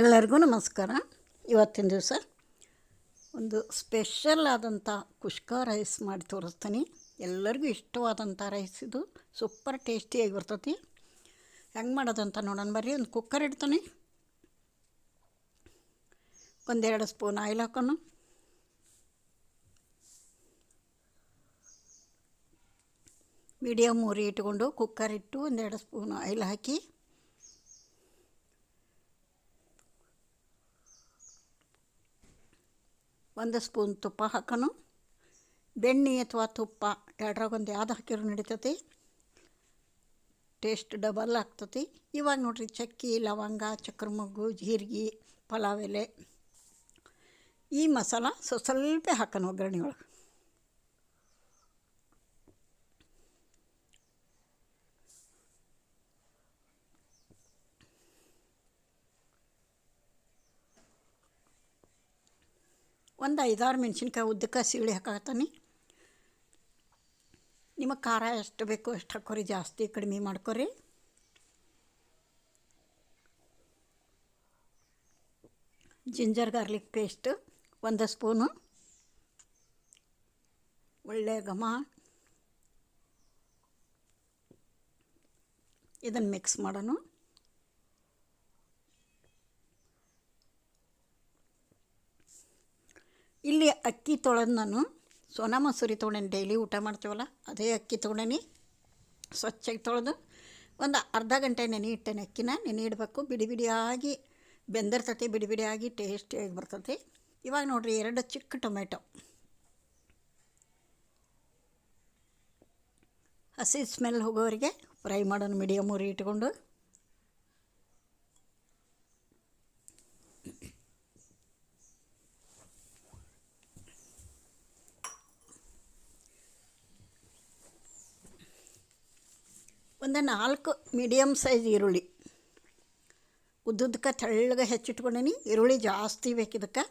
ಎಲ್ಲರಿಗೂ ನಮಸ್ಕಾರ. ಇವತ್ತಿನ ದಿವಸ ಒಂದು ಸ್ಪೆಷಲ್ ಆದಂಥ ಕುಷ್ಕ ರೈಸ್ ಮಾಡಿ ತೋರಿಸ್ತೀನಿ. ಎಲ್ಲರಿಗೂ ಇಷ್ಟವಾದಂಥ ರೈಸ್ ಇದು. ಸೂಪರ್ ಟೇಸ್ಟಿಯಾಗಿ ಬರ್ತತಿ ಹೆಂಗೆ ಮಾಡೋದಂತ ನೋಡೋಣ. ಬರ್ರಿ, ಒಂದು ಕುಕ್ಕರ್ ಇಡ್ತೀನಿ. ಒಂದೆರಡು ಸ್ಪೂನ್ ಆಯಿಲ್ ಹಾಕೋಣ. ಮೀಡಿಯಮ್ ಉರಿ ಇಟ್ಕೊಂಡು ಕುಕ್ಕರ್ ಇಟ್ಟು ಒಂದೆರಡು ಸ್ಪೂನ್ ಆಯಿಲ್ ಹಾಕಿ ಒಂದು ಸ್ಪೂನ್ ತುಪ್ಪ ಹಾಕೋಣ ಬೆಣ್ಣೆ ಅಥವಾ ತುಪ್ಪ ಎರಡ್ರಾಗೊಂದು ಯಾವ್ದು ಹಾಕಿರೋ ನಡೀತತಿ. ಟೇಸ್ಟ್ ಡಬಲ್ ಆಗ್ತತಿ. ಇವಾಗ ನೋಡಿರಿ ಚಕ್ಕಿ, ಲವಂಗ ಚಕ್ರ ಮೊಗ್ಗು ಜೀರಿಗೆ, ಪಲಾವ್ ಎಲೆ. ಈ ಮಸಾಲ ಸೊ ಸ್ವಲ್ಪ ಹಾಕೋಣ ಒಗ್ಗರಣೆ ಒಳಗೆ ಒಂದು ಐದಾರು ಮೆಣಸಿನ್ಕಾಯಿ ಉದ್ದಕ್ಕೆ ಸೀಳಿ ಹಾಕಾಕತ್ತಾನೆ. ನಿಮಗೆ ಖಾರ ಎಷ್ಟು ಬೇಕೋ ಅಷ್ಟು ಹಾಕೋರಿ, ಜಾಸ್ತಿ ಕಡಿಮೆ ಮಾಡ್ಕೊರಿ. ಜಿಂಜರ್ ಗಾರ್ಲಿಕ್ ಪೇಸ್ಟ್ ಒಂದು ಸ್ಪೂನು. ಒಳ್ಳೆಯ ಘಮ. ಇದನ್ನು ಮಿಕ್ಸ್ ಮಾಡೋಣ ಇಲ್ಲಿ ಅಕ್ಕಿ ತೊಳೆದು ನಾನು. ಸೋನಾ ಮಸೂರಿ ತೊಗೊಂಡೇನಿ, ಡೈಲಿ ಊಟ ಮಾಡ್ತೀವಲ್ಲ, ಅದೇ ಅಕ್ಕಿ ತೊಗೊಂಡೇನಿ. ಸ್ವಚ್ಛಾಗಿ ತೊಳೆದು ಒಂದು ಅರ್ಧ ಗಂಟೆ ನೆನೆ ಇಟ್ಟೇನೆ ಅಕ್ಕಿನ. ನೆನೆ ಇಡಬೇಕು. ಬಿಡಿ ಬಿಡಿಯಾಗಿ, ಬೆಂದಿರ್ತತಿ, ಬಿಡಿ ಬಿಡಿಯಾಗಿ ಟೇಸ್ಟಿಯಾಗಿ ಬರ್ತತಿ. ಇವಾಗ ನೋಡಿರಿ, ಎರಡು ಚಿಕ್ಕ ಟೊಮೆಟೊ. ಹಸಿ ಸ್ಮೆಲ್ ಹೋಗೋರಿಗೆ ಫ್ರೈ ಮಾಡೋಣ ಮೀಡಿಯಮ್ ಉರಿ ಇಟ್ಕೊಂಡು. ಒಂದು ನಾಲ್ಕು ಮೀಡಿಯಮ್ ಸೈಜ್ ಈರುಳ್ಳಿ. ಉದ್ದುದಕ್ಕೆ ತೆಳ್ಳಗೆ ಹೆಚ್ಚಿಟ್ಕೊಂಡೀನಿ. ಈರುಳ್ಳಿ ಜಾಸ್ತಿ ಬೇಕಿದಕ್ಕೆ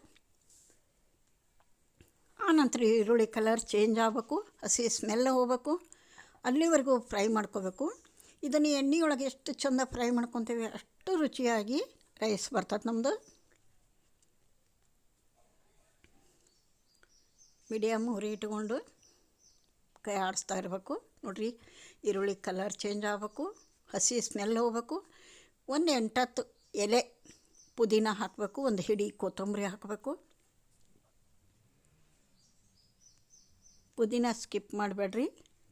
ಆನಂತರ ಈರುಳ್ಳಿ ಕಲರ್ ಚೇಂಜ್ ಆಗಬೇಕು. ಹಸಿ ಸ್ಮೆಲ್ ಹೋಗ್ಬೇಕು. ಅಲ್ಲಿವರೆಗೂ ಫ್ರೈ ಮಾಡ್ಕೋಬೇಕು. ಇದನ್ನು ಎಣ್ಣೆಯೊಳಗೆ ಎಷ್ಟು ಚಂದ ಫ್ರೈ ಮಾಡ್ಕೊತೀವಿ ಅಷ್ಟು ರುಚಿಯಾಗಿ ರೈಸ್ ಬರ್ತದೆ ನಮ್ಮದು ಮೀಡಿಯಮ್ ಹುರಿ ಇಟ್ಕೊಂಡು ಕೈ ಆಡಿಸ್ತಾ ಇರಬೇಕು. ನೋಡಿರಿ, ಈರುಳ್ಳಿ ಕಲರ್ ಚೇಂಜ್ ಆಗಬೇಕು, ಹಸಿ ಸ್ಮೆಲ್ ಹೋಗ್ಬೇಕು. ಒಂದು ಎಂಟತ್ತು ಎಲೆ ಪುದೀನ ಹಾಕಬೇಕು, ಒಂದು ಹಿಡಿ ಕೊತ್ತಂಬರಿ ಹಾಕಬೇಕು. ಪುದೀನ ಸ್ಕಿಪ್ ಮಾಡಬೇಡ್ರಿ.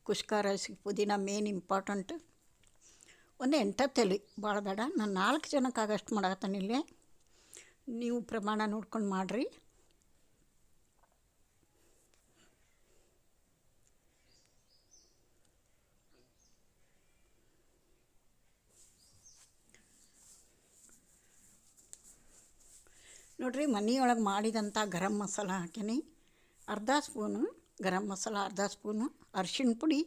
ಕುಷ್ಕಾರ ಪುದೀನ ಮೇನ್ ಇಂಪಾರ್ಟೆಂಟ್ ಒಂದು ಎಂಟತ್ತು ಎಲೆ ಭಾಳ ಬೇಡ, ನಾನು ನಾಲ್ಕು ಜನಕ್ಕಾಗಷ್ಟು ಮಾಡಾಕತ್ತಾನಿಲ್ಲೇ ನೀವು ಪ್ರಮಾಣ ನೋಡ್ಕೊಂಡು ಮಾಡಿರಿ. ನೋಡಿರಿ ಮನೆಯೊಳಗೆ ಮಾಡಿದಂಥ ಗರಂ ಮಸಾಲ ಹಾಕೀನಿ ಅರ್ಧ ಸ್ಪೂನು ಗರಂ ಮಸಾಲ, ಅರ್ಧ ಸ್ಪೂನು ಅರ್ಶಿಣ ಪುಡಿ,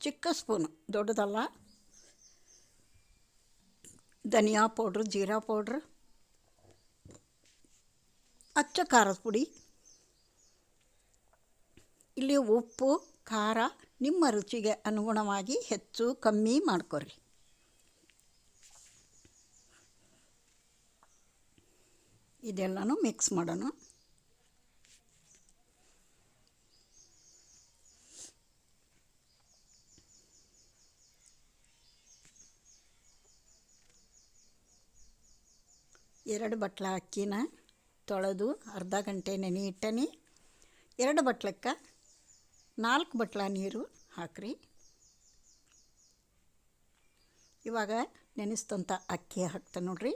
ಚಿಕ್ಕ ಸ್ಪೂನು ದೊಡ್ಡದಲ್ಲ. ಧನಿಯಾ ಪೌಡ್ರ್, ಜೀರಾ ಪೌಡ್ರ್, ಅಚ್ಚ ಖಾರದ ಪುಡಿ, ಇಲ್ಲಿ ಉಪ್ಪು, ಖಾರ ನಿಮ್ಮ ರುಚಿಗೆ ಅನುಗುಣವಾಗಿ ಹೆಚ್ಚು ಕಮ್ಮಿ ಮಾಡ್ಕೊರಿ. ಇದೆಲ್ಲನೂ ಮಿಕ್ಸ್ ಮಾಡೋಣ. ಎರಡು ಬಟ್ಲ ಅಕ್ಕಿನ ತೊಳೆದು ಅರ್ಧ ಗಂಟೆ ನೆನೆ ಇಟ್ಟನಿ ಎರಡು ಬಟ್ಲಕ್ಕೆ ನಾಲ್ಕು ಬಟ್ಲ ನೀರು ಹಾಕ್ರಿ. ಇವಾಗ ನೆನೆಸ್ದಂಥ ಅಕ್ಕಿ ಹಾಕ್ತಾ ನೋಡ್ರಿ.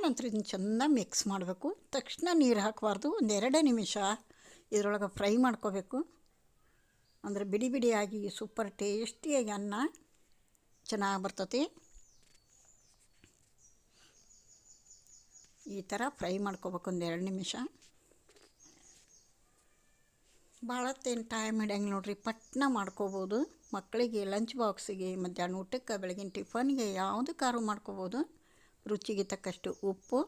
ಆನಂತರ ಇದನ್ನು ಚೆನ್ನಾಗಿ ಮಿಕ್ಸ್ ಮಾಡಬೇಕು. ತಕ್ಷಣ ನೀರು ಹಾಕಬಾರ್ದು. ಒಂದು ಎರಡೇ ನಿಮಿಷ ಇದರೊಳಗೆ ಫ್ರೈ ಮಾಡ್ಕೋಬೇಕು. ಅಂದರೆ ಬಿಡಿ ಬಿಡಿಯಾಗಿ ಸೂಪರ್ ಟೇಸ್ಟಿಯಾಗಿ ಅನ್ನ ಚೆನ್ನಾಗಿ ಬರ್ತತಿ. ಈ ಥರ ಫ್ರೈ ಮಾಡ್ಕೋಬೇಕು ಒಂದು ಎರಡು ನಿಮಿಷ. ಭಾಳತ್ತೇನು ಟೈಮ್ ಹಿಡಿಯಂಗೆ ನೋಡಿರಿ, ಪಟ್ನ ಮಾಡ್ಕೋಬೋದು. ಮಕ್ಕಳಿಗೆ ಲಂಚ್ ಬಾಕ್ಸಿಗೆ ಮಧ್ಯಾಹ್ನ ಊಟಕ್ಕೆ, ಬೆಳಗಿನ ಟಿಫನ್ಗೆ ಯಾವುದಕ್ಕಾರು ಮಾಡ್ಕೋಬೋದು. ರುಚಿಗೆ ತಕ್ಕಷ್ಟು ಉಪ್ಪು.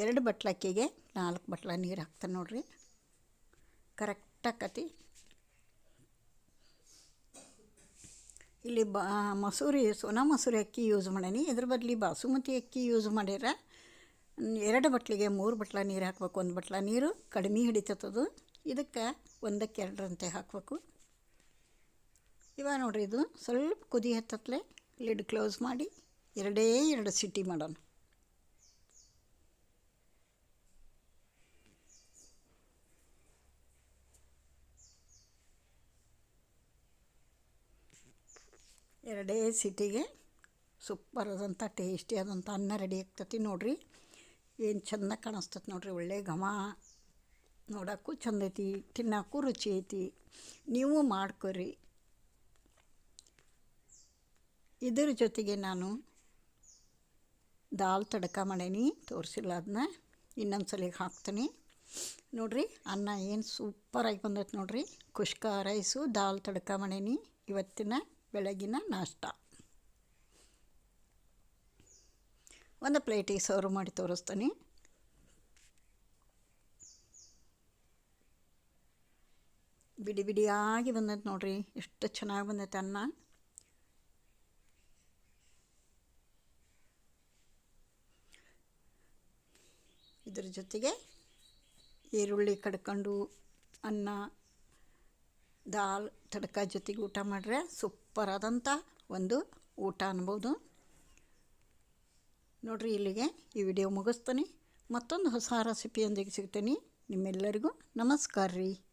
ಎರಡು ಬಟ್ಲಕ್ಕಿಗೆ ನಾಲ್ಕು ಬಟ್ಲ ನೀರು ಹಾಕ್ತಾನೆ ನೋಡ್ರಿ. ಕರೆಕ್ಟ್ ಆಕತಿ. ಇಲ್ಲಿ ಬಾ ಮಸೂರಿ, ಸೋನಾ ಮಸೂರಿ ಅಕ್ಕಿ ಯೂಸ್ ಮಾಡೀನಿ. ಇದ್ರ ಬದಲಿ ಬಾಸುಮತಿ ಅಕ್ಕಿ ಯೂಸ್ ಮಾಡ್ಯಾರ ಎರಡು ಬಟ್ಲಿಗೆ ಮೂರು ಬಟ್ಲ ನೀರು ಹಾಕ್ಬೇಕು, ಒಂದು ಬಟ್ಲ ನೀರು ಕಡಿಮೆ ಹಿಡಿತದದು ಇದಕ್ಕೆ ಒಂದಕ್ಕೆ ಎರಡರಂತೆ ಹಾಕಬೇಕು. ಇವಾಗ ನೋಡ್ರಿ, ಇದು ಸ್ವಲ್ಪ ಕುದಿ ಹತ್ತತ್ಲೆ ಲಿಡ್ ಕ್ಲೋಸ್ ಮಾಡಿ ಎರಡೇ ಎರಡು ಸಿಟಿ ಮಾಡೋಣ. ಎರಡೇ ಸಿಟಿಗೆ ಸೂಪರ್ ಆದಂಥ ಟೇಸ್ಟಿ ಆದಂಥ ಅನ್ನ ರೆಡಿ ಆಗ್ತತಿ ನೋಡ್ರಿ. ಏನು ಚಂದ ಕಾಣಿಸ್ತದೆ ನೋಡ್ರಿ, ಒಳ್ಳೆ ಘಮ ನೋಡೋಕ್ಕೂ ಚಂದ ಐತಿ, ತಿನ್ನೋಕ್ಕೂ ರುಚಿ ಐತಿ. ನೀವು ಮಾಡ್ಕೊರಿ. ಇದರ ಜೊತೆಗೆ ನಾನು ದಾಲ್ ತಡಕ ಮಾಡೀನಿ, ತೋರಿಸಿಲ್ಲ ಅದನ್ನ ಇನ್ನೊಂದು ಸಲ ಹಾಕ್ತೀನಿ. ನೋಡ್ರಿ, ಅನ್ನ ಏನು ಸೂಪರಾಗಿ ಬಂದೈತೆ ನೋಡ್ರಿ. ಖುಷ್ಕ ರೈಸು, ದಾಲ್ ತಡಕ ಮಾಡೀನಿ, ಇವತ್ತಿನ ಬೆಳಗಿನ ನಾಷ್ಟ. ಒಂದು ಪ್ಲೇಟಿಗೆ ಸರ್ವ್ ಮಾಡಿ ತೋರಿಸ್ತೀನಿ. ಬಿಡಿ ಬಿಡಿಯಾಗಿ ಬಂದೈತೆ ನೋಡ್ರಿ, ಎಷ್ಟು ಚೆನ್ನಾಗಿ ಬಂದೈತೆ ಅನ್ನ. ಇದ್ರ ಜೊತೆಗೆ ಈರುಳ್ಳಿ ಕಡ್ಕೊಂಡು ಅನ್ನ, ದಾಲ್, ತಡ್ಕ ಜೊತೆಗೆ ಊಟ ಮಾಡ್ರೆ ಸೂಪರ್ ಆದಂಥ ಒಂದು ಊಟ ಅನ್ಬೋದು. ನೋಡ್ರಿ ಇಲ್ಲಿಗೆ ಈ ವಿಡಿಯೋ ಮುಗಿಸ್ತೀನಿ. ಮತ್ತೊಂದು ಹೊಸ ರೆಸಿಪಿಯೊಂದಿಗೆ ಸಿಗ್ತೀನಿ. ನಿಮ್ಮೆಲ್ಲರಿಗೂ ನಮಸ್ಕಾರ ರೀ.